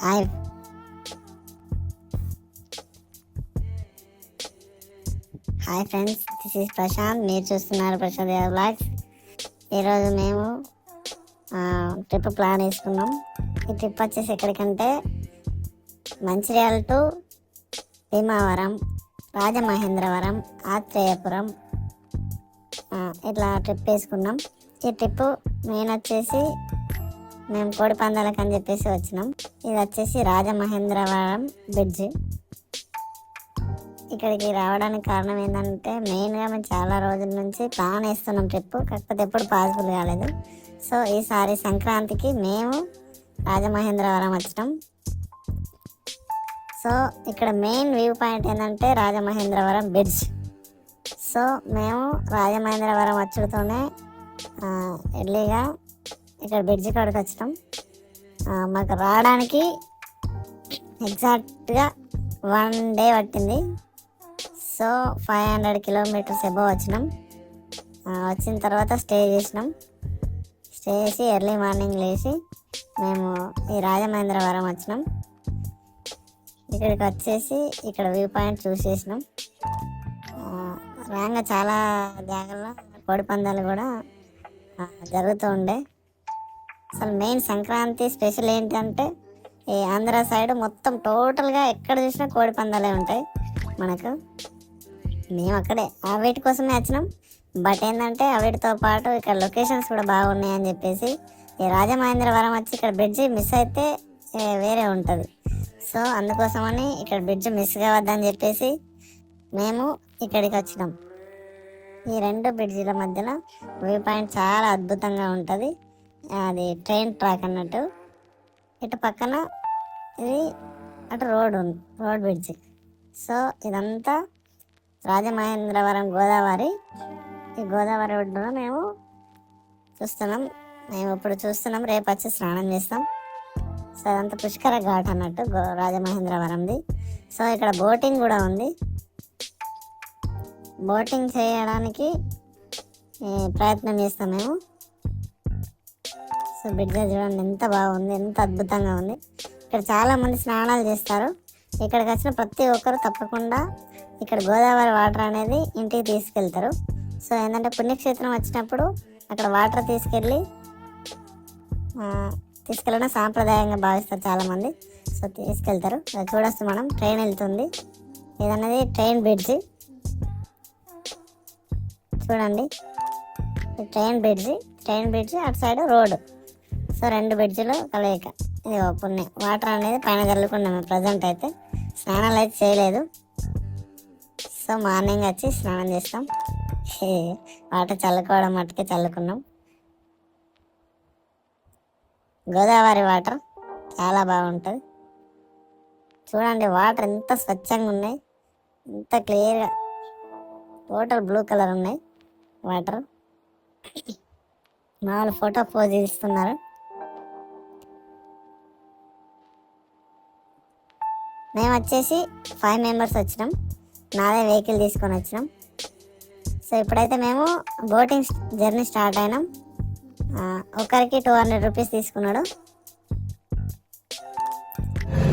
Hi hi friends this is Prashant. మీరు చూస్తున్నారు Prashanth Yadav blogs ఈరోజు మేము ట్రిప్ ప్లాన్ వేసుకున్నాం. ఈ ట్రిప్ వచ్చేసి ఎక్కడికంటే మంచిర్యాల టు భీమావరం రాజమహేంద్రవరం ఆత్రేయపురం. ఇట్లా ట్రిప్ వేసుకున్నాం. ఈ ట్రిప్ మెయిన్ వచ్చేసి మేము కోడి పందాలకు అని చెప్పేసి వచ్చినాం. ఇది వచ్చేసి రాజమహేంద్రవరం బ్రిడ్జ్. ఇక్కడికి రావడానికి కారణం ఏంటంటే మెయిన్గా మేము చాలా రోజుల నుంచి ప్లాన్ వేస్తున్నాం ట్రిప్ కాకపోతే ఎప్పుడు పాసిబుల్ కాలేదు. సో ఈసారి సంక్రాంతికి మేము రాజమహేంద్రవరం వచ్చినాం. సో ఇక్కడ మెయిన్ వ్యూ పాయింట్ ఏంటంటే రాజమహేంద్రవరం బ్రిడ్జ్. సో మేము రాజమహేంద్రవరం వచ్చుడుతోనే ఎర్లీగా ఇక్కడ బ్రిడ్జ్ కాడకి వచ్చినాం. మాకు రావడానికి ఎగ్జాక్ట్గా వన్ డే పట్టింది. So five hundred kilometres above వచ్చినాం. వచ్చిన తర్వాత స్టే చేసినాం. స్టే చేసి ఎర్లీ మార్నింగ్ లేచి మేము ఈ రాజమహేంద్రవరం వచ్చినాం. ఇక్కడికి వచ్చేసి ఇక్కడ వ్యూ పాయింట్ చూసేసినాం రాగా చాలా జాగాల్లో కోడి పందాలు కూడా జరుగుతూ ఉండే. అసలు మెయిన్ సంక్రాంతి స్పెషల్ ఏంటంటే ఈ ఆంధ్ర సైడ్ మొత్తం టోటల్గా ఎక్కడ చూసినా కోడి పందాలే ఉంటాయి మనకు. మేము అక్కడే. ఆ వీటి కోసమే వచ్చినాం. బట్ ఏంటంటే ఆ వీటితో పాటు ఇక్కడ లొకేషన్స్ కూడా బాగున్నాయి అని చెప్పేసి ఈ రాజమహేంద్రవరం వచ్చి ఇక్కడ బ్రిడ్జి మిస్ అయితే వేరే ఉంటుంది. సో అందుకోసమని ఇక్కడ బ్రిడ్జ్ మిస్ కావద్దని చెప్పేసి మేము ఇక్కడికి వచ్చినాం. ఈ రెండు బ్రిడ్జిల మధ్యలో వ్యూ పాయింట్ చాలా అద్భుతంగా ఉంటుంది. అది ట్రైన్ ట్రాక్ అన్నట్టు. ఇటు పక్కన ఇది అటు రోడ్ ఉంది రోడ్ బ్రిడ్జ్. సో ఇదంతా రాజమహేంద్రవరం గోదావరి. ఈ గోదావరి ఒడ్డున మేము చూస్తున్నాం. మేము ఇప్పుడు చూస్తున్నాం. రేపు వచ్చి స్నానం చేస్తాం. సో అదంతా పుష్కర ఘాట్ అన్నట్టు గో రాజమహేంద్రవరంది. సో ఇక్కడ బోటింగ్ కూడా ఉంది. బోటింగ్ చేయడానికి ప్రయత్నం చేస్తాం మేము. సో బ్రిడ్జ్ చూడండి ఎంత బాగుంది ఎంత అద్భుతంగా ఉంది. ఇక్కడ చాలామంది స్నానాలు చేస్తారు. ఇక్కడికి వచ్చిన ప్రతి ఒక్కరు తప్పకుండా ఇక్కడ గోదావరి వాటర్ అనేది ఇంటికి తీసుకెళ్తారు. సో ఏంటంటే పుణ్యక్షేత్రం వచ్చినప్పుడు అక్కడ వాటర్ తీసుకెళ్ళి తీసుకెళ్ళడం సాంప్రదాయంగా భావిస్తారు చాలామంది. సో తీసుకెళ్తారు. చూడొచ్చు మనం ట్రైన్ వెళ్తుంది. ఇదన్నది ట్రైన్ బ్రిడ్జి చూడండి. ట్రైన్ బ్రిడ్జి ట్రైన్ బ్రిడ్జి అటు సైడ్ రోడ్ సో రెండు బెడ్జీలు కలయిక. ఇది పుణ్యం వాటర్ అనేది పైన చల్లుకున్నాము ప్రజెంట్ అయితే. స్నానాలు అయితే చేయలేదు. సో మార్నింగ్ వచ్చి స్నానం చేస్తాం. వాటర్ చల్లుకోవడం మట్టుకే చల్లుకున్నాం. గోదావరి వాటర్ చాలా బాగుంటుంది. చూడండి వాటర్ ఎంత స్వచ్ఛంగా ఉన్నాయి. ఎంత క్లియర్గా టోటల్ బ్లూ కలర్ ఉన్నాయి వాటర్. మామూలు ఫోటో పోజ్ ఇస్తున్నారు. మేము వచ్చేసి ఫైవ్ మెంబర్స్ వచ్చినాం. నాదే వెహికల్ తీసుకొని వచ్చినాం. సో ఇప్పుడైతే మేము బోటింగ్ జర్నీ స్టార్ట్ అయినాం. ఒకరికి టూ హండ్రెడ్ రూపీస్ తీసుకున్నాడు.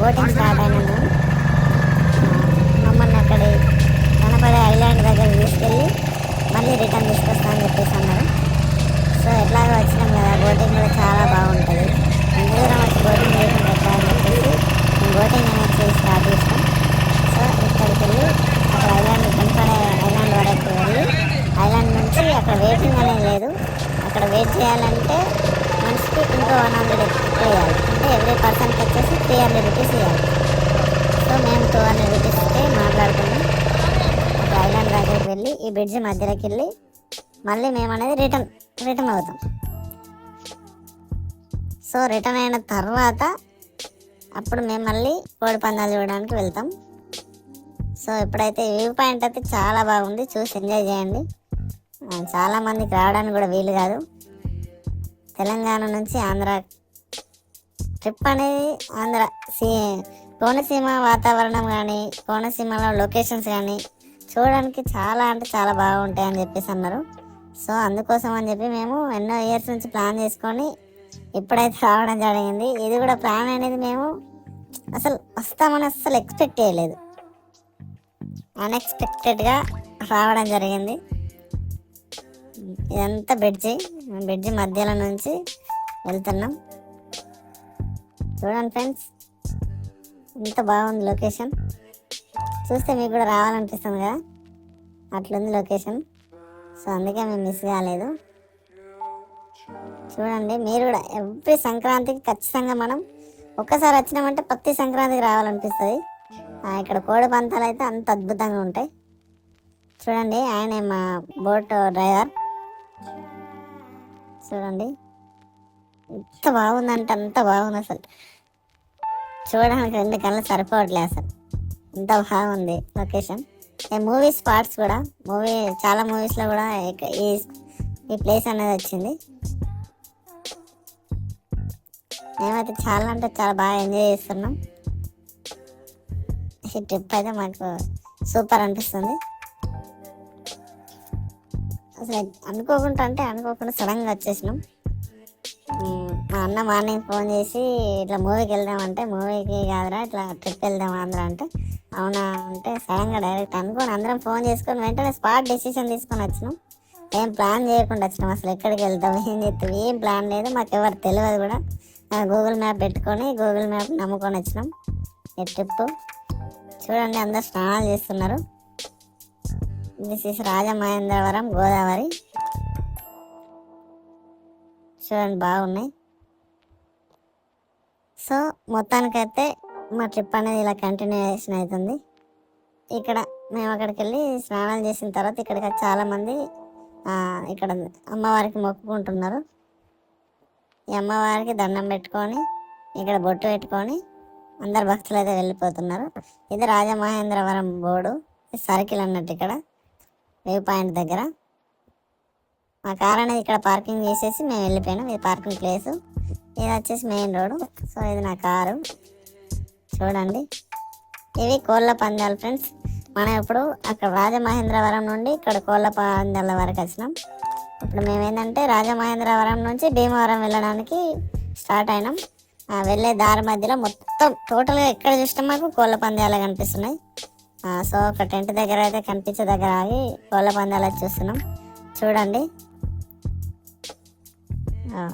బోటింగ్ స్టార్ట్ అయినాం మమ్మల్ని అక్కడ కనపడే ఐలాండ్ దగ్గర తీసుకెళ్ళి మళ్ళీ రిటర్న్ తీసుకొస్తామని చెప్పేసి అన్నారు. సో ఎట్లాగో వచ్చినాం కదా బోటింగ్ కూడా చాలా బాగుంటుంది. ఎంత దూరం వచ్చి బోటింగ్ చేయడం ఎట్లా అని చెప్పేసి మేము బోటింగ్ అనేది చేసి స్టార్ట్ చేసాం సో ఇక్కడికి వెళ్ళి అక్కడ ఐలాండ్ కనపడే ఐలాండ్ వరకు వెళ్ళి ఐలాండ్ నుంచి అక్కడ వెయిటింగ్ అనేది లేదు. అక్కడ వెయిట్ చేయాలంటే మనిషికి ఇంకో వన్ హండ్రెడ్ ఎక్కువ ఇవ్వాలి అంటే ఎవ్రీ పర్సన్కి వచ్చేసి త్రీ హండ్రెడ్ రూపీస్ ఇవ్వాలి. సో మేము టూ హండ్రెడ్ రూపీస్కి మాట్లాడుకున్నాం. ఒక ఐలాండ్ దగ్గరికి వెళ్ళి ఈ బ్రిడ్జ్ మధ్యలోకి వెళ్ళి మళ్ళీ మేము అనేది రిటర్న్ రిటర్న్ అవుతాం. సో రిటర్న్ అయిన తర్వాత అప్పుడు మేము మళ్ళీ కోడి పందాలు చూడడానికి వెళ్తాం. సో ఇప్పుడైతే వ్యూ పాయింట్ అయితే చాలా బాగుంది. చూసి ఎంజాయ్ చేయండి. చాలామందికి చాలా మందికి రావడానికి కూడా వీలు కాదు. తెలంగాణ నుంచి ఆంధ్ర ట్రిప్ అనేది ఆంధ్ర సీ కోనసీమ వాతావరణం కానీ కోనసీమలో లొకేషన్స్ కానీ చూడడానికి చాలా అంటే చాలా బాగుంటాయి అని చెప్పేసి అన్నారు. సో అందుకోసం అని చెప్పి మేము ఎన్నో ఇయర్స్ నుంచి ప్లాన్ చేసుకొని ఇప్పుడైతే రావడం జరిగింది. ఇది కూడా ప్లాన్ అనేది మేము అసలు వస్తామని అసలు ఎక్స్పెక్ట్ చేయలేదు. అన్ఎక్స్పెక్టెడ్గా రావడం జరిగింది. ఇదంతా బ్రిడ్జి. బ్రిడ్జి మధ్యలో నుంచి వెళ్తున్నాం. చూడండి ఫ్రెండ్స్ ఎంత బాగుంది లొకేషన్. చూస్తే మీకు కూడా రావాలనిపిస్తుంది కదా. అట్లుంది లొకేషన్. సో అందుకే మేము మిస్ కాలేదు. చూడండి మీరు కూడా ఎవ్రీ సంక్రాంతికి ఖచ్చితంగా మనం ఒక్కసారి వచ్చినామంటే ప్రతి సంక్రాంతికి రావాలనిపిస్తుంది. ఇక్కడ కోడి పంతాలు అయితే అంత అద్భుతంగా ఉంటాయి. చూడండి ఆయన మా బోట్ డ్రైవర్. చూడండి ఎంత బాగుందంటే అంత బాగుంది అసలు. చూడడానికి రెండు కళ్ళు సరిపోవట్లేదు అసలు. అంత బాగుంది లొకేషన్. ఈ మూవీ స్పాట్స్ కూడా మూవీ చాలా మూవీస్లో కూడా ఈ ఈ ప్లేస్ అనేది వచ్చింది. మేమైతే చాలా అంటే చాలా బాగా ఎంజాయ్ చేస్తున్నాం. ఈ ట్రిప్ అయితే మాకు సూపర్ అనిపిస్తుంది. అసలు అనుకోకుండా అంటే అనుకోకుండా సడన్గా వచ్చేసినాం. మా అన్న మార్నింగ్ ఫోన్ చేసి ఇట్లా మూవీకి వెళ్దామంటే మూవీకి కాదురా ఇట్లా ట్రిప్ వెళ్దాం ఆంధ్ర అంటే అవునా అంటే సడన్గా డైరెక్ట్ అనుకోని అందరం ఫోన్ చేసుకొని వెంటనే స్పాట్ డెసిషన్ తీసుకొని వచ్చినాం. ఏం ప్లాన్ చేయకుండా వచ్చినాం అసలు ఎక్కడికి వెళ్తాం ఏం చేస్తాం ఏం ప్లాన్ లేదు మాకు ఎవరు తెలియదు కూడా. గూగుల్ మ్యాప్ పెట్టుకొని గూగుల్ మ్యాప్ నమ్ముకొని వచ్చినాం. ఈ ట్రిప్ చూడండి అందరు స్నానాలు చేస్తున్నారు. This is Rajamahendravaram Godavari. చూడండి బాగున్నాయి. సో మొత్తానికైతే మా ట్రిప్ అనేది ఇలా కంటిన్యూషన్ అవుతుంది. ఇక్కడ మేము అక్కడికి వెళ్ళి స్నానాలు చేసిన తర్వాత ఇక్కడికి చాలామంది ఇక్కడ అమ్మవారికి మొక్కుకుంటున్నారు. ఈ అమ్మవారికి దండం పెట్టుకొని ఇక్కడ బొట్టు పెట్టుకొని అందరు భక్తులు అయితే వెళ్ళిపోతున్నారు. ఇది రాజమహేంద్రవరం బోర్డు. సర్కిల్ అన్నట్టు ఇక్కడ వ్యూ పాయింట్ దగ్గర. మా కార్ అనేది ఇక్కడ పార్కింగ్ చేసేసి మేము వెళ్ళిపోయినాం. ఇది పార్కింగ్ ప్లేస్. ఇది వచ్చేసి మెయిన్ రోడ్ సో ఇది నా కారు. చూడండి. ఇవి కోళ్ళ పందాలు ఫ్రెండ్స్. మనం ఇప్పుడు అక్కడ రాజమహేంద్రవరం నుండి ఇక్కడ కోళ్ళ పందాల వరకు వచ్చినాం. ఇప్పుడు మేము ఏంటంటే రాజమహేంద్రవరం నుంచి భీమవరం వెళ్ళడానికి స్టార్ట్ అయినాం. ఆ, వెళ్ళే దారి మధ్యలో మొత్తం టోటల్గా ఎక్కడ చూసినా మాకు కోళ్ళ పందాలు కనిపిస్తున్నాయి. సో ఒక టెంట్ దగ్గర అయితే కనిపించే దగ్గర ఆగి కోళ్ళ పందాలు చూస్తున్నాం. చూడండి. తెల్లనేమలి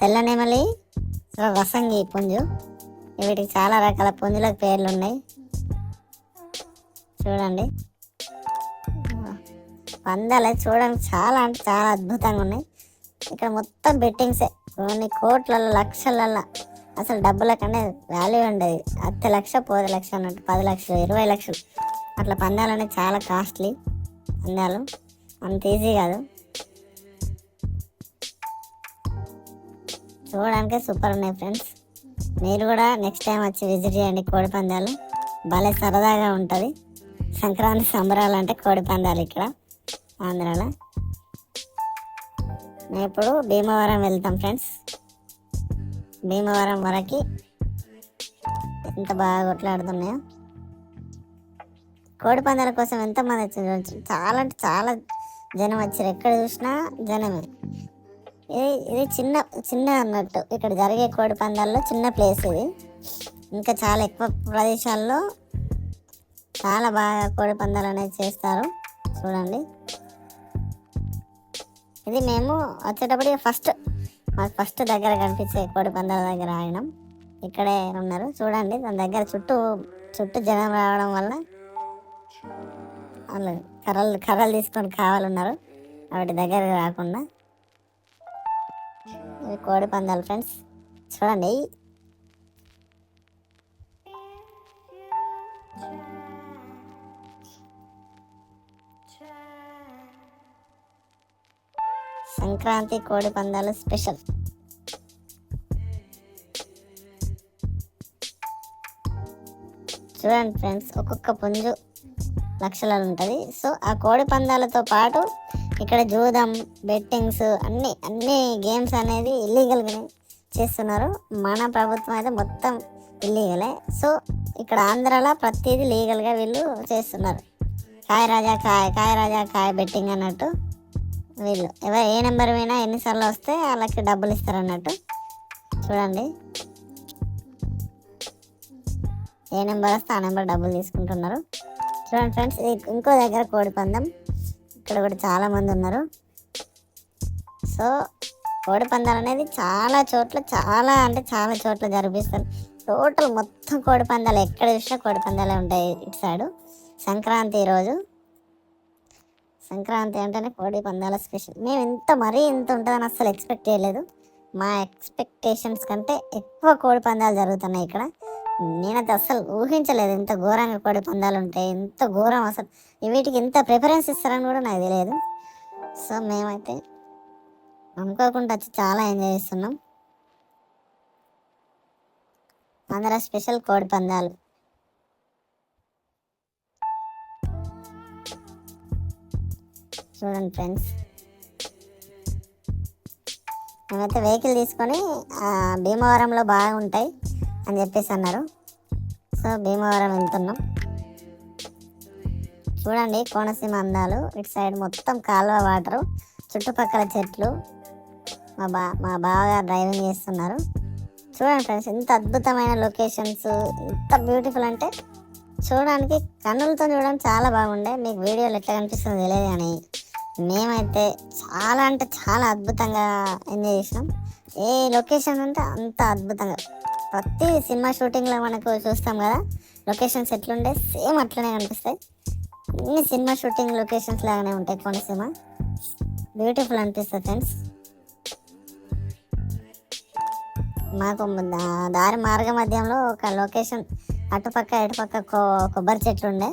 తెల్ల నెమలి సో పుంజు. వీటికి చాలా రకాల పుంజులకు పేర్లు ఉన్నాయి. చూడండి. పందాలు చూడడానికి చాలా అంటే చాలా అద్భుతంగా ఉన్నాయి. ఇక్కడ మొత్తం బెట్టింగ్సే కొన్ని కోట్లలో లక్షలలో అసలు డబ్బుల కన్నా వాల్యూ ఉండేది. అత్త లక్ష పది లక్ష అన్నట్టు. పది లక్షలు ఇరవై లక్షలు. అట్లా పందాలు అనేవి చాలా కాస్ట్లీ పందాలు. అంత ఈజీ కాదు. చూడడానికి సూపర్ ఉన్నాయి ఫ్రెండ్స్ మీరు కూడా నెక్స్ట్ టైం వచ్చి విజిట్ చేయండి కోడి పందాలు. భలే సరదాగా ఉంటుంది. సంక్రాంతి సంబరాలు అంటే కోడి పందాలు ఇక్కడ. ఆంధ్రాలో. మేము ఇప్పుడు భీమవరం వెళ్తాం ఫ్రెండ్స్. భీమవరం వరకు ఎంత బాగా కొట్లాడుతున్నాయో. కోడి పందాల కోసం ఎంతమంది వచ్చారు చాలా అంటే చాలా జనం వచ్చారు. ఎక్కడ చూసినా జనమే. ఇది ఇది చిన్న చిన్న అన్నట్టు. ఇక్కడ జరిగే కోడి పందాల్లో చిన్న ప్లేస్ ఇది. ఇంకా చాలా ఎక్కువ ప్రదేశాల్లో చాలా బాగా కోడి పందాలు అనేది చేస్తారు. చూడండి. ఇది మేము వచ్చేటప్పుడు ఫస్ట్ మాకు ఫస్ట్ దగ్గర కనిపించే కోడి పందాల దగ్గర ఆగినాం. ఇక్కడే ఉన్నారు. చూడండి దాని దగ్గర చుట్టూ చుట్టూ జనం రావడం వల్ల వాళ్ళు కర్రలు కర్రలు తీసుకొని కావాలన్నారు వాటి దగ్గర రాకుండా. కోడి పందాలు ఫ్రెండ్స్. చూడండి సంక్రాంతి కోడి పందాలు స్పెషల్. చూడండి ఫ్రెండ్స్ ఒక్కొక్క పుంజు లక్షలలో ఉంటుంది. సో ఆ కోడి పందాలతో పాటు ఇక్కడ జూదం బెట్టింగ్స్ అన్ని అన్ని గేమ్స్ అనేది ఇల్లీగల్గానే చేస్తున్నారు. మన ప్రభుత్వం అయితే మొత్తం ఇల్లీగలే సో ఇక్కడ ఆంధ్రాలో ప్రతిదీ లీగల్గా వీళ్ళు చేస్తున్నారు. కాయ రాజా కాయ కాయ రాజా కాయ బెట్టింగ్ అన్నట్టు. వీళ్ళు. ఎవరు ఏ నెంబర్ పోయినా ఎన్నిసార్లు వస్తే వాళ్ళకి డబ్బులు ఇస్తారు అన్నట్టు చూడండి. ఏ నెంబర్ వస్తే ఆ నెంబర్ డబ్బులు తీసుకుంటున్నారు. చూడండి ఫ్రెండ్స్ ఇది ఇంకో దగ్గర కోడి పందెం. ఇక్కడ కూడా చాలామంది ఉన్నారు. సో కోడి పందాలు అనేది చాలా చోట్ల చాలా అంటే చాలా చోట్ల జరిపిస్తారు. టోటల్ మొత్తం కోడి పందాలు ఎక్కడ చూసినా కోడి పందాలే ఉంటాయి ఇటు సైడు. సంక్రాంతి రోజు. సంక్రాంతి అంటేనే కోడి పందాల స్పెషల్. మేము ఇంత మరీ ఇంత ఉంటుందని అస్సలు ఎక్స్పెక్ట్ చేయలేదు. మా ఎక్స్పెక్టేషన్స్ కంటే ఎక్కువ కోడి పందాలు జరుగుతున్నాయి ఇక్కడ. నేనైతే అస్సలు ఊహించలేదు ఇంత ఘోరంగా కోడి పందాలు ఉంటాయి ఎంత ఘోరం అసలు. వీటికి ఇంత ప్రిఫరెన్స్ ఇస్తారని కూడా నాకు తెలియదు. సో మేమైతే అనుకోకుండా వచ్చి చాలా ఎంజాయ్ చేస్తున్నాం. ఆంధ్ర స్పెషల్ కోడి పందాలు. చూడండి ఫ్రెండ్స్. మేమైతే వెహికల్ తీసుకొని భీమవరంలో భీమవరంలో బాగుంటాయి అని చెప్పేసి అన్నారు. సో భీమవరం వెళ్తున్నాం. చూడండి కోనసీమ అందాలు. ఇటు సైడ్ మొత్తం కాలువ వాటరు. చుట్టుపక్కల చెట్లు. మా బా మా బావగారు డ్రైవింగ్ చేస్తున్నారు. చూడండి ఫ్రెండ్స్ ఎంత అద్భుతమైన లొకేషన్స్. ఎంత బ్యూటిఫుల్ అంటే చూడడానికి కన్నులతో చూడడం చాలా బాగుండే. మీకు వీడియోలు ఎట్లా కనిపిస్తుందో తెలియదు కానీ మేమైతే చాలా అంటే చాలా అద్భుతంగా ఎంజాయ్ చేసినాం. ఏ లొకేషన్ అంటే అంత అద్భుతంగా. ప్రతి సినిమా షూటింగ్లో మనకు చూస్తాం కదా లొకేషన్స్ ఎట్లుండే సేమ్ అట్లనే కనిపిస్తాయి. అన్ని సినిమా షూటింగ్ లొకేషన్స్ లాగానే ఉంటాయి కోనసీమ బ్యూటిఫుల్ అనిపిస్తుంది ఫ్రెండ్స్. మాకు దారి మార్గ మధ్యంలో ఒక లొకేషన్ అటుపక్క ఇటుపక్క కొ కొబ్బరి చెట్లు ఉండే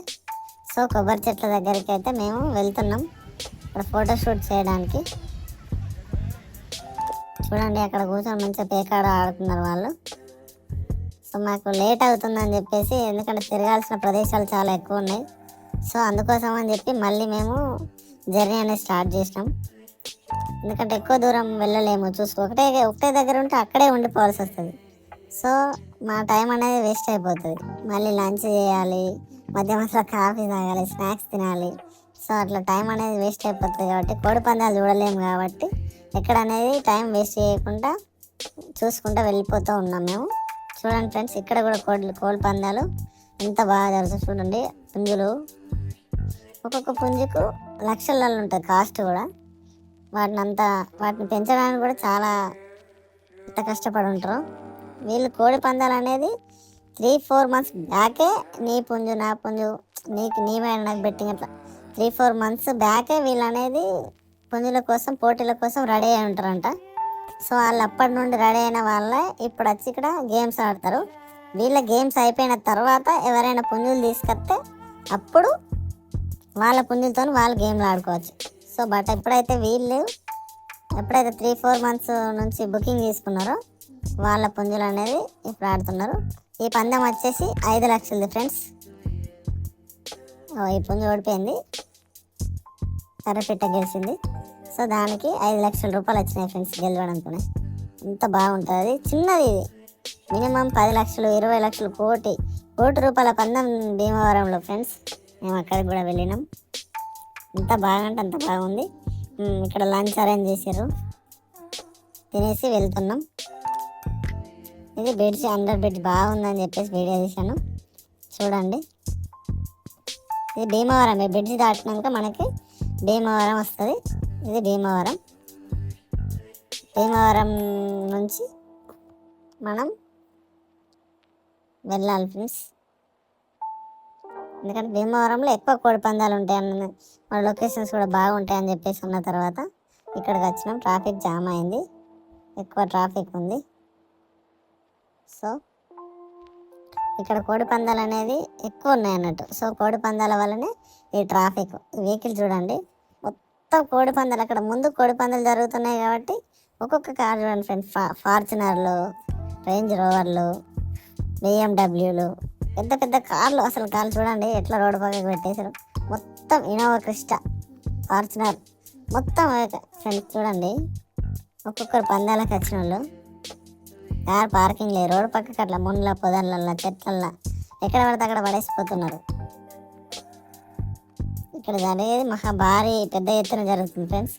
సో కొబ్బరి చెట్ల దగ్గరికి అయితే మేము వెళ్తున్నాం. ఇక్కడ ఫోటోషూట్ చేయడానికి. చూడండి అక్కడ కూర్చొని మంచిగా పేకాడ ఆడుతున్నారు వాళ్ళు. సో మాకు లేట్ అవుతుందని చెప్పేసి ఎందుకంటే తిరగాల్సిన ప్రదేశాలు చాలా ఎక్కువ ఉన్నాయి. సో అందుకోసం అని చెప్పి మళ్ళీ మేము జర్నీ అనేది స్టార్ట్ చేసినాం. ఎందుకంటే ఎక్కువ దూరం వెళ్ళలేము. చూసుకో ఒకటే ఒకటే దగ్గర ఉంటే అక్కడే ఉండిపోవాల్సి వస్తుంది. సో మా టైం అనేది వేస్ట్ అయిపోతుంది. మళ్ళీ లంచ్ చేయాలి మధ్య మధ్యలో కాఫీ తాగాలి స్నాక్స్ తినాలి. సో అట్లా టైం అనేది వేస్ట్ అయిపోతుంది కాబట్టి కోడి పందాలు చూడలేము కాబట్టి ఎక్కడ అనేది టైం వేస్ట్ చేయకుండా చూసుకుంటూ వెళ్ళిపోతూ ఉన్నాం మేము. చూడండి ఫ్రెండ్స్ ఇక్కడ కూడా కోడి కోడి పందాలు ఎంత బాగా జరుగుతుంది చూడండి. పుంజులు. ఒక్కొక్క పుంజుకు లక్షలలో ఉంటుంది కాస్ట్ కూడా. వాటిని అంతా వాటిని పెంచడానికి కూడా చాలా ఎంత కష్టపడి ఉంటారు. వీళ్ళు కోడి పందాలు అనేది త్రీ ఫోర్ మంత్స్ బ్యాకే నీ పుంజు నా పుంజు నీకు నీ మీద నాకు బెట్టింగ్ అట్లా త్రీ ఫోర్ మంత్స్ బ్యాకే వీళ్ళు అనేది పుంజుల కోసం పోటీల కోసం రెడీ అయి ఉంటారంట. సో వాళ్ళు అప్పటి నుండి రెడీ అయిన వాళ్ళే ఇప్పుడు వచ్చి ఇక్కడ గేమ్స్ ఆడతారు. వీళ్ళ గేమ్స్ అయిపోయిన తర్వాత ఎవరైనా పుంజులు తీసుకొస్తే అప్పుడు వాళ్ళ పుంజులతో వాళ్ళు గేమ్లు ఆడుకోవచ్చు. సో బట్ ఎప్పుడైతే వీళ్ళు ఎప్పుడైతే త్రీ ఫోర్ మంత్స్ నుంచి బుకింగ్ తీసుకున్నారో వాళ్ళ పుంజులు అనేది ఇప్పుడు ఆడుతున్నారు. ఈ పందెం వచ్చేసి ఐదు లక్షలది ఫ్రెండ్స్ ఓ, ఈ పుంజు ఓడిపోయింది. కర్రపిట్ట గెలిచింది. సో దానికి ఐదు లక్షల రూపాయలు వచ్చినాయి ఫ్రెండ్స్ గెలవడంతోనే ఇంత బాగుంటుంది. చిన్నది ఇది. మినిమం పది లక్షలు ఇరవై లక్షలు కోటి కోటి రూపాయల పందెం భీమవరంలో ఫ్రెండ్స్. మేము అక్కడికి కూడా వెళ్ళినాం. ఇంత బాగంటే అంత బాగుంది. ఇక్కడ లంచ్ అరేంజ్ చేశారు తినేసి వెళ్తున్నాం. ఇది బెడ్స్ అండర్ బ్రిడ్జ్ బాగుందని చెప్పేసి వీడియో తీశాను. చూడండి. ఇది భీమవరం బ్రిడ్జ్ దాటినాక మనకి భీమవరం వస్తుంది. ఇది భీమవరం. భీమవరం నుంచి మనం వెళ్ళాలి ఫ్రెండ్స్ ఎందుకంటే భీమవరంలో ఎక్కువ కోడి పందాలు ఉంటాయి అన్న మన లొకేషన్స్ కూడా బాగుంటాయి అని చెప్పేసి ఉన్న తర్వాత ఇక్కడికి వచ్చినాం. ట్రాఫిక్ జామ్ అయింది. ఎక్కువ ట్రాఫిక్ ఉంది. సో ఇక్కడ కోడి పందాలు అనేది ఎక్కువ ఉన్నాయి అన్నట్టు. సో కోడి పందాల వల్లనే ఈ ట్రాఫిక్. వెహికల్ చూడండి. మొత్తం కోడి పందాలు. అక్కడ ముందు కోడి పందాలు జరుగుతున్నాయి కాబట్టి ఒక్కొక్క కార్ చూడండి ఫ్రెండ్స్. ఫా ఫార్చునర్లు రేంజ్ రోవర్లు బిఎండబ్ల్యూలు పెద్ద పెద్ద కార్లు. అసలు కార్లు చూడండి ఎట్లా రోడ్డు పక్కకు పెట్టేశారు. మొత్తం ఇనోవా క్రిస్టా ఫార్చునర్. మొత్తం ఫ్రెండ్స్ చూడండి. ఒక్కొక్కరు పందాలకు వచ్చిన వాళ్ళు కార్ పార్కింగ్ లేదు. రోడ్డు పక్కకి అట్లా ముళ్ళ పొదలల్లా చెట్లల్లా. ఎక్కడ పడితే అక్కడ పడేసిపోతున్నారు. ఇక్కడ జరిగేది మహా భారీ పెద్ద ఎత్తున జరుగుతుంది ఫ్రెండ్స్.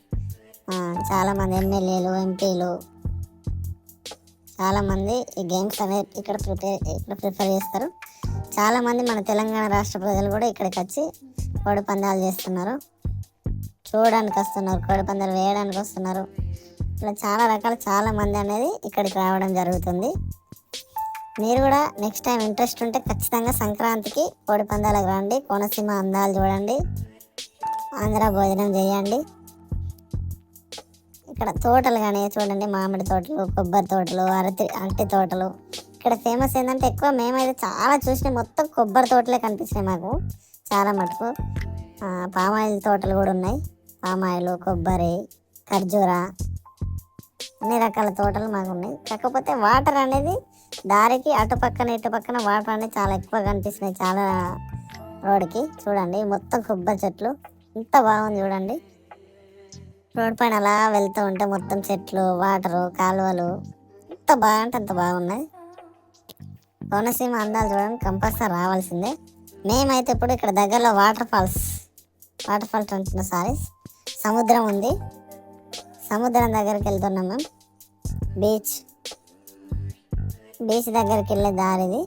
చాలామంది ఎమ్మెల్యేలు ఎంపీలు చాలామంది ఈ గేమ్స్ అనేవి ఇక్కడ ప్రిపేర్ ఇక్కడ ప్రిఫర్ చేస్తారు. చాలామంది మన తెలంగాణ రాష్ట్ర ప్రజలు కూడా ఇక్కడికి వచ్చి కోడి పందాలు చేస్తున్నారు. చూడడానికి వస్తున్నారు కోడి పందాలు వేయడానికి వస్తున్నారు. ఇలా చాలా రకాల చాలా మంది అనేది ఇక్కడికి రావడం జరుగుతుంది. మీరు కూడా నెక్స్ట్ టైం ఇంట్రెస్ట్ ఉంటే ఖచ్చితంగా సంక్రాంతికి కోడి పందాలకు రండి. కోనసీమ అందాలు చూడండి. ఆంధ్ర భోజనం చేయండి. ఇక్కడ తోటలు కానీ చూడండి మామిడి తోటలు కొబ్బరి తోటలు అరటి అరటి తోటలు. ఇక్కడ ఫేమస్ ఏంటంటే ఎక్కువ మేమైతే చాలా చూసినాయి మొత్తం కొబ్బరి తోటలే కనిపించినాయి మాకు. చాలా మటుకు. పామాయిల్ తోటలు కూడా ఉన్నాయి. పామాయిల్ కొబ్బరి ఖర్జూర. అన్ని రకాల తోటలు మాకు ఉన్నాయి కాకపోతే వాటర్ అనేది దారికి అటు పక్కన ఇటు పక్కన వాటర్ అనేది చాలా ఎక్కువ కనిపిస్తున్నాయి చాలా రోడ్కి చూడండి మొత్తం కొబ్బరి చెట్లు. ఎంత బాగుంది చూడండి. రోడ్ పైన అలా వెళ్తూ ఉంటే మొత్తం చెట్లు వాటరు కాలువలు ఎంత బాగుంటే అంత బాగున్నాయి. కోనసీమ అందాలు చూడండి కంపల్సరీ రావాల్సిందే. మేమైతే ఇప్పుడు ఇక్కడ దగ్గరలో వాటర్ ఫాల్స్ వాటర్ ఫాల్స్ ఉంటున్న సారీ సముద్రం ఉంది. సముద్రం దగ్గరికి వెళ్తున్నాం మేము బీచ్. బీచ్ దగ్గరికి వెళ్ళే దారిది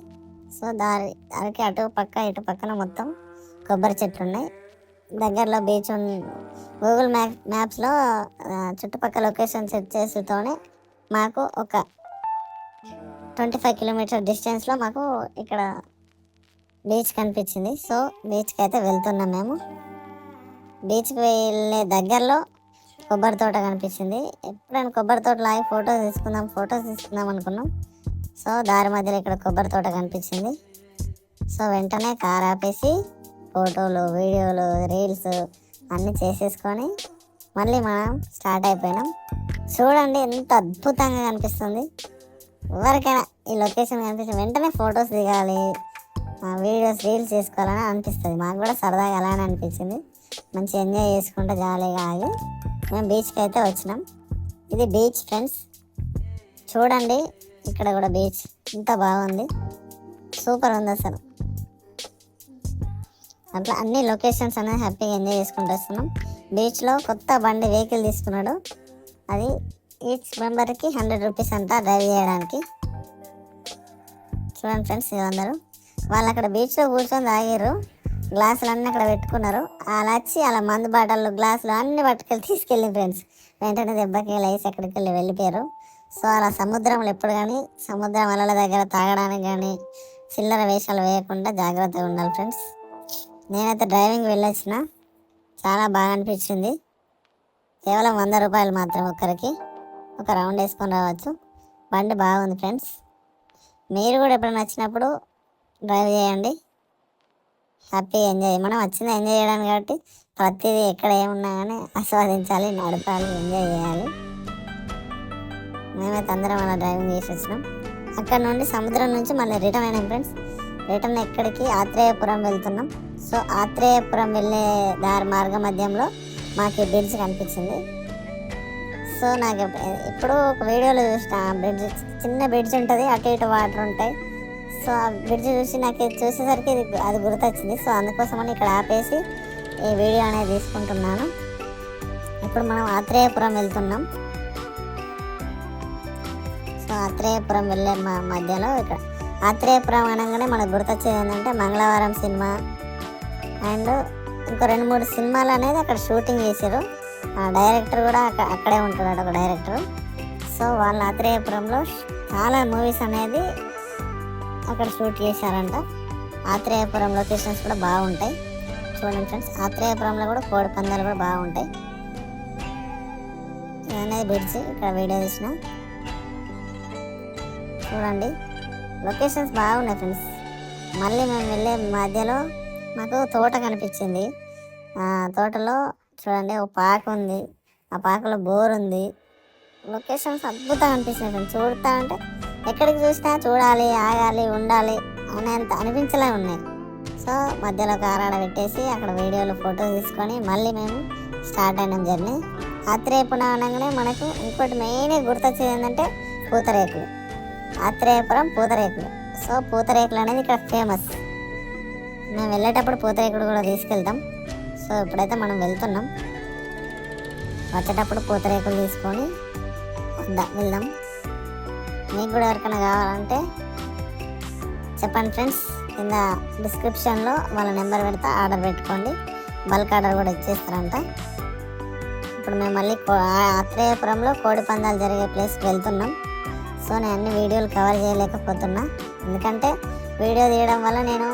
సో దారి దారికి అటు పక్క ఇటు పక్కన మొత్తం కొబ్బరి చెట్లు ఉన్నాయి. దగ్గరలో బీచ్ గూగుల్ మ్యాప్ మ్యాప్స్లో చుట్టుపక్కల లొకేషన్ సెట్ చేసేతోనే మాకు ఒక ట్వంటీ ఫైవ్ కిలోమీటర్ డిస్టెన్స్లో మాకు ఇక్కడ బీచ్ కనిపించింది. సో బీచ్కి అయితే వెళ్తున్నాం మేము. బీచ్కి వెళ్ళే దగ్గరలో కొబ్బరి తోట కనిపించింది. ఎప్పుడైనా కొబ్బరి తోటలో ఆగి ఫొటోస్ తీసుకుందాం ఫొటోస్ తీసుకుందాం అనుకున్నాం. సో దారి మధ్యలో ఇక్కడ కొబ్బరి తోట కనిపించింది. సో వెంటనే కార్ ఆపేసి ఫోటోలు వీడియోలు రీల్స్ అన్నీ చేసేసుకొని మళ్ళీ మనం స్టార్ట్ అయిపోయినాం. చూడండి ఎంత అద్భుతంగా కనిపిస్తుంది. ఎవరికైనా ఈ లొకేషన్ కనిపిస్తే వెంటనే ఫొటోస్ దిగాలి. వీడియోస్ రీల్స్ చేసుకోవాలని అనిపిస్తుంది. మాకు కూడా సరదాగా అలానే అనిపించింది. మంచి ఎంజాయ్ చేసుకుంటూ జాలీగా ఆగి మేము బీచ్కి అయితే వచ్చినాం. ఇది బీచ్ ఫ్రెండ్స్. చూడండి ఇక్కడ కూడా బీచ్. ఇంత బాగుంది. సూపర్ ఉంది అసలు. అట్లా అన్ని లొకేషన్స్ అనేది హ్యాపీగా ఎంజాయ్ చేసుకుంటూ వస్తున్నాం. బీచ్లో కొత్త బండి వెహికల్ తీసుకున్నాడు. అది ఈచ్ మెంబర్కి హండ్రెడ్ రూపీస్ అంట డ్రైవ్ చేయడానికి. చూడండి ఫ్రెండ్స్ అందరూ. వాళ్ళు అక్కడ బీచ్లో కూర్చొని తాగారు గ్లాసులు అన్నీ అక్కడ పెట్టుకున్నారు. అలా వచ్చి అలా మందు బాటలు గ్లాసులు అన్ని పట్టుకెళ్ళి తీసుకెళ్ళి ఫ్రెండ్స్ వెంటనే దెబ్బకి లేచి అక్కడికి వెళ్ళి వెళ్ళిపోయారు. సో అలా సముద్రంలో ఎప్పుడు కానీ సముద్రం అలల దగ్గర తాగడానికి కానీ చిల్లర వేషాలు వేయకుండా జాగ్రత్తగా ఉండాలి ఫ్రెండ్స్ నేనైతే డ్రైవింగ్ వెళ్ళొచ్చిన చాలా బాగా అనిపించింది. కేవలం వంద రూపాయలు మాత్రం ఒక్కరికి ఒక రౌండ్ వేసుకొని రావచ్చు. బండి బాగుంది ఫ్రెండ్స్ మీరు కూడా ఎప్పుడైనా వచ్చినప్పుడు డ్రైవ్ చేయండి. హ్యాపీ ఎంజాయ్ మనం వచ్చింది ఎంజాయ్ చేయడానికి కాబట్టి ప్రతిదీ ఎక్కడ ఏమున్నా కానీ ఆస్వాదించాలి నడపాలి ఎంజాయ్ చేయాలి. మేమైతే అందరం అలా డ్రైవింగ్ చేసి వచ్చినాం. అక్కడ నుండి సముద్రం నుంచి మళ్ళీ రిటర్న్ అయినాం ఫ్రెండ్స్. రిటర్న్ ఎక్కడికి? ఆత్రేయపురం వెళ్తున్నాం. సో ఆత్రేయపురం వెళ్ళే దారి మార్గ మధ్యంలో మాకు ఈ బ్రిడ్జ్ కనిపించింది. సో నాకు ఇప్పుడు ఎప్పుడూ ఒక వీడియోలో చూసిన బ్రిడ్జ్ చిన్న బ్రిడ్జ్ ఉంటుంది అటు ఇటు వాటర్ ఉంటాయి. సో ఆ బ్రిడ్జ్ చూసి నాకు ఇది చూసేసరికి ఇది అది గుర్తొచ్చింది. సో అందుకోసమని ఇక్కడ ఆపేసి ఈ వీడియో అనేది తీసుకుంటున్నాను. ఇప్పుడు మనం ఆత్రేయపురం వెళ్తున్నాం. సో ఆత్రేయపురం వెళ్ళే మా మధ్యలో ఇక్కడ ఆత్రేయపురం అనగానే మనకు గుర్తొచ్చేది ఏంటంటే మంగళవారం సినిమా. అండ్ ఇంకో రెండు మూడు సినిమాలు అనేది అక్కడ షూటింగ్ చేశారు. ఆ డైరెక్టర్ కూడా అక్కడ అక్కడే ఉంటున్నాడు ఒక డైరెక్టర్. సో వాళ్ళ ఆత్రేయపురంలో చాలా మూవీస్ అనేది అక్కడ షూట్ చేశారంట. ఆత్రేయపురం లొకేషన్స్ కూడా బాగుంటాయి. చూడండి ఫ్రెండ్స్ ఆత్రేయపురంలో కూడా కోడి పందాలు కూడా బాగుంటాయి. ఇది అనేది బ్రిడ్జ్ ఇక్కడ వీడియో తీసిన. చూడండి లొకేషన్స్ బాగున్నాయి ఫ్రెండ్స్. మళ్ళీ మేము వెళ్ళే మధ్యలో మాకు తోట కనిపించింది. ఆ తోటలో చూడండి ఒక పాక ఉంది. ఆ పాకలో బోర్ ఉంది. లొకేషన్స్ అద్భుతంగా అనిపిస్తున్నాయి ఫ్రెండ్స్. చూడతా అంటే ఎక్కడికి చూసినా చూడాలి ఆగాలి ఉండాలి అనేంత అనిపించలే ఉన్నాయి. సో మధ్యలో కారాడ పెట్టేసి అక్కడ వీడియోలు ఫోటోస్ తీసుకొని మళ్ళీ మేము స్టార్ట్ అయినాం జర్నీ. ఆత్రేయపురం అనగానే మనకు ఇంకోటి మెయిన్ గుర్తొచ్చేది ఏంటంటే పూతరేకులు. ఆత్రేయపురం పూతరేకులు. సో పూతరేకులు అనేది ఇక్కడ ఫేమస్ మేము వెళ్ళేటప్పుడు పూతరేకుడు కూడా తీసుకెళ్తాం. సో ఇప్పుడైతే మనం వెళ్తున్నాం. వచ్చేటప్పుడు పూతరేకులు తీసుకొని వద్దాం వెళ్దాం. మీకు కూడా ఎవరికైనా కావాలంటే చెప్పండి ఫ్రెండ్స్. కింద డిస్క్రిప్షన్లో వాళ్ళ నెంబర్ పెడతా ఆర్డర్ పెట్టుకోండి. బల్క్ ఆర్డర్ కూడా ఇచ్చేస్తారంట. ఇప్పుడు మేము మళ్ళీ ఆ ఆత్రేయపురంలో కోడి పందాలు జరిగే ప్లేస్కి వెళ్తున్నాం. సో నేను అన్ని వీడియోలు కవర్ చేయలేకపోతున్నా. ఎందుకంటే వీడియో తీయడం వల్ల నేను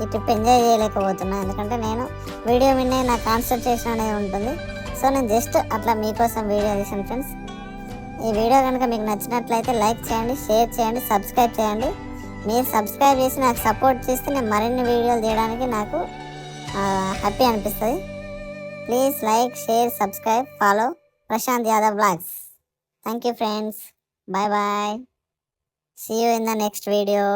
ఈ ట్రిప్ ఎంజాయ్ చేయలేకపోతున్నా. ఎందుకంటే నేను వీడియో విన్నే నా కాన్సన్ట్రేషన్ అనేది ఉంటుంది. సో నేను జస్ట్ అట్లా మీకోసం వీడియో తీసాను ఫ్రెండ్స్. ఈ వీడియో కనుక మీకు నచ్చినట్లయితే లైక్ చేయండి షేర్ చేయండి సబ్స్క్రైబ్ చేయండి. మీరు సబ్స్క్రైబ్ చేసి నాకు సపోర్ట్ చేస్తే నేను మరిన్ని వీడియోలు తీయడానికి నాకు హ్యాపీ అనిపిస్తుంది. Please like share subscribe follow Prashant Yadav vlogs. Thank you friends. Bye bye. See you in the next video